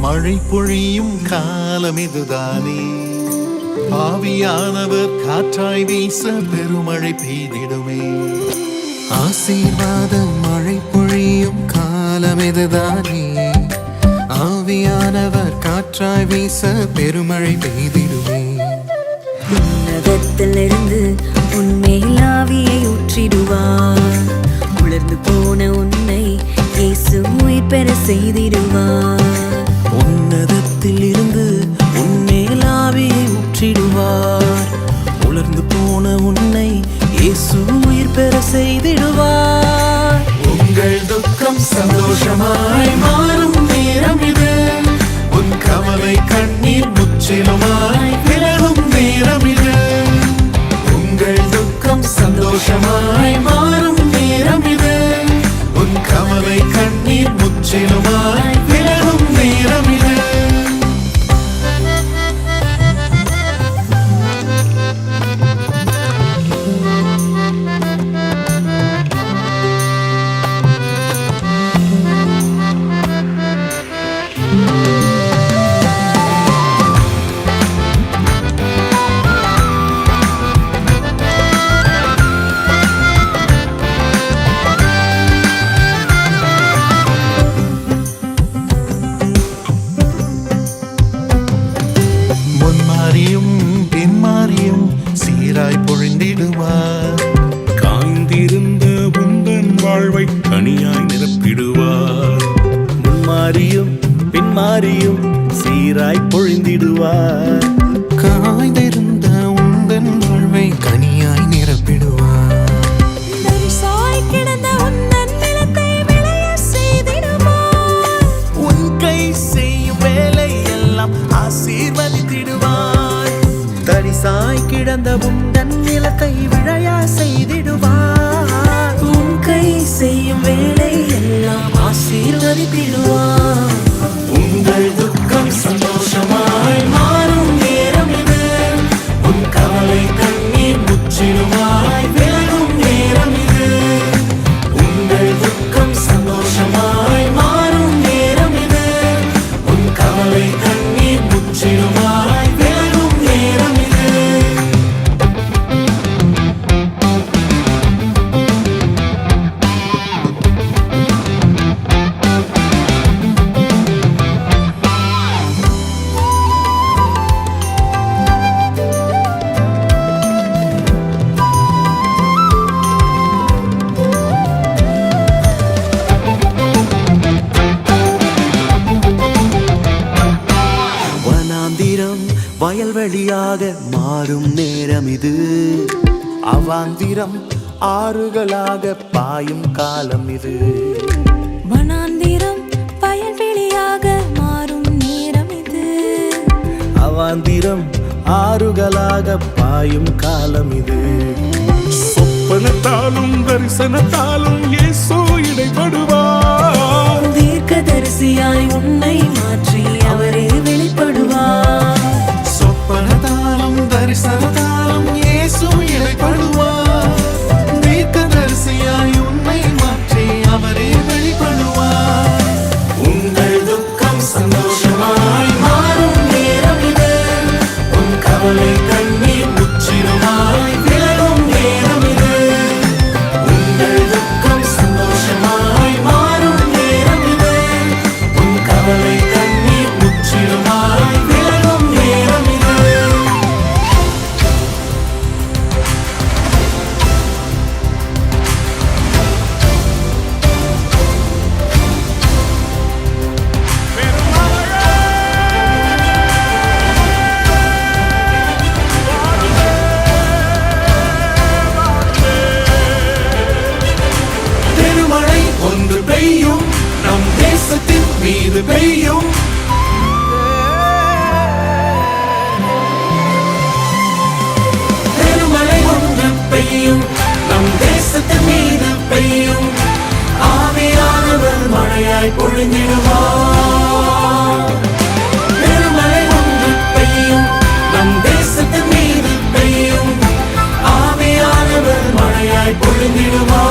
மழை பொழியும் காலம் இதுதானே. ஆவியானவர் காற்றாய் வீச பெருமழை பெய்திடுமே. ஆசீர்வாத மழை பொழியும் காலம் இதுதானே. ஆவியானவர் காற்றாய் வீச பெருமழை பெய்திடுமே. உன்னதத்திலிருந்து உன்மேல் ஆவியை ஊற்றிடுவார். உலர்ந்து போன உன் பெற செய்திடுவார் உன்னதத்தில் இருந்து உன்மேல் ஆவியை ஊற்றிடுவார் உலர்ந்து போன உன்னை இயேசு உயிர் பெற செய்திடுவார். உங்கள் துக்கம் சந்தோஷமாய் மாறும். You know. பொழிந்திடுவார் காய்ந்திருந்த உந்தன் வாழ்வை கனியாய் நிரப்பிடுவார். உன் கை செய்யும் வேலை எல்லாம் ஆசீர்வதித்திடுவார் தரிசாய் கிடந்த உந்தன் நிலத்தை விழையா செய்திடுவார். உன் கை செய்யும் வேலை எல்லாம் ஆசீர்வதித்திடுவார். உங்கள் துக்கம் வயல்வெளியாக மாறும் நேரம் இது. அவாந்திரம் ஆறுகளாக பாயும் காலம் இது. வனாந்திரம் வயல்வெளியாக மாறும் நேரம் இது. அவாந்திரம் ஆறுகளாக பாயும் காலம் இது. சொப்பனத்தாலும் தரிசனத்தாலும் இயேசு இடைப்படுவார் உன் பெய்யும். நம் தேசத்தின் மீது பெய்யும். பெருமழை ஒன்று பெய்யும். நம் தேசத்தின் மீது பெய்யும். ஆவியானவர் மழையாய் பொழிந்திடுவார். பெருமழை ஒன்று பெய்யும். நம் தேசத்தின் மீது பெய்யும். ஆவியானவர் மழையாய் பொழிந்திடுவார்.